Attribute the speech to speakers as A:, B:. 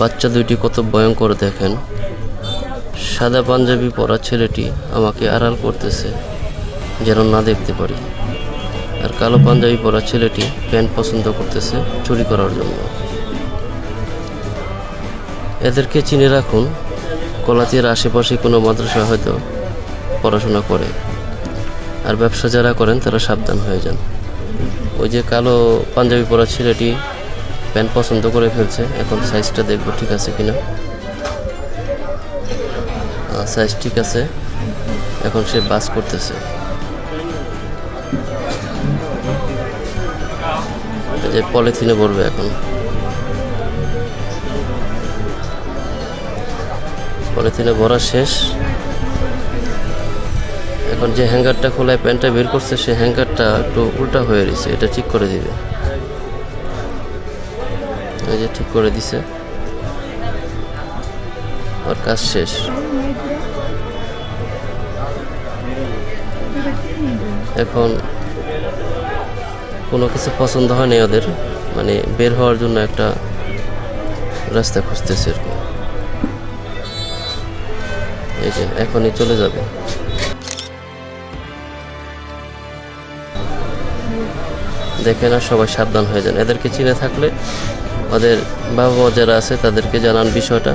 A: বাচ্চা দুইটি কত ভয়ঙ্কর দেখেন। সাদা পাঞ্জাবি পরা ছেলেটি আমাকে আড়াল করতেছে, যেন না দেখতে পারি। আর কালো পাঞ্জাবি পরা ছেলেটি প্যান্ট পছন্দ করতেছে চুরি করার জন্য। এদেরকে চিনে রাখুন কলাতির আশেপাশে কোনো মাদ্রাসা হয়তো পড়াশোনা করে। আর ব্যবসা যারা করেন তারা সাবধান হয়ে যান। ওই যে কালো পাঞ্জাবি পরা ছেলেটি প্যান্ট পছন্দ করে ফেলছে। এখন সাইজটা দেখব ঠিক আছে কিনা। সাইজ ঠিক আছে। এখন সে বাস করতেছে। যে পলিথিনে ভরবে এখন। পলিথিনে ভরা শেষ। এখন যে হ্যাঙ্গারটা খোলায় প্যান্টটা বের করছে, সে হ্যাঙ্গারটা একটু উল্টা হয়ে রয়েছে। এটা ঠিক করে দিবে। এই যে ঠিক করে দিছে। ওর কাজ শেষ। এখন কোনো কিছু পছন্দ হয়নি ওদের। মানে বের হওয়ার জন্য একটা রাস্তা খুঁজতেছে আর কি। এই যে এখনই চলে যাবে। দেখে না সবাই সাবধান হয়ে যান। এদেরকে চিনে থাকলে ওদের বাবা যারা আছে তাদেরকে জানান বিষয়টা।